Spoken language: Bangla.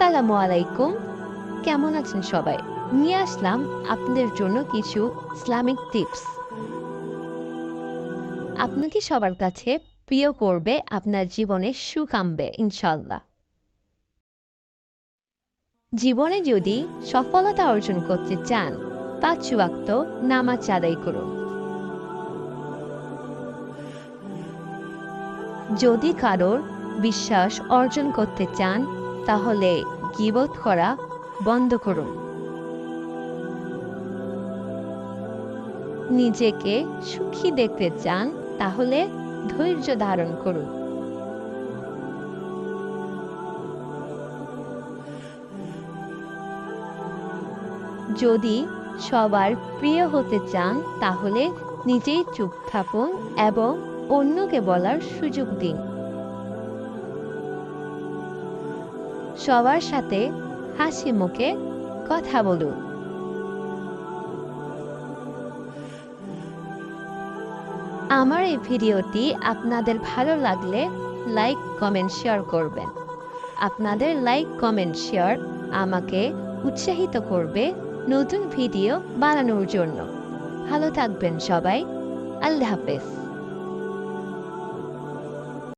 আসসালামু আলাইকুম। কেমন আছেন সবাই? নিয়ে আসলাম আপনাদের জন্য কিছু ইসলামিক টিপস। আপনাকে সবার কাছে প্রিয় করবে আপনার জীবনে সুখ আনবে ইনশাল্লাহ জীবনে যদি সফলতা অর্জন করতে চান, পাঁচ ওয়াক্ত নামাজ আদায় করুন। যদি কারোর বিশ্বাস অর্জন করতে চান তাহলে গিবত করা বন্ধ করুন। নিজেকে সুখী দেখতে চান, তাহলে ধৈর্য ধারণ করুন। যদি সবার প্রিয় হতে চান, তাহলে নিজেই চুপ থাকুন এবং অন্যকে বলার সুযোগ দিন। সবার সাথে হাসি মুখে কথা বলুন। আমার এই ভিডিওটি আপনাদের ভালো লাগলে লাইক, কমেন্ট, শেয়ার করবেন। আপনাদের লাইক, কমেন্ট, শেয়ার আমাকে উৎসাহিত করবে নতুন ভিডিও বানানোর জন্য। ভালো থাকবেন সবাই। আল্লাহ হাফেজ।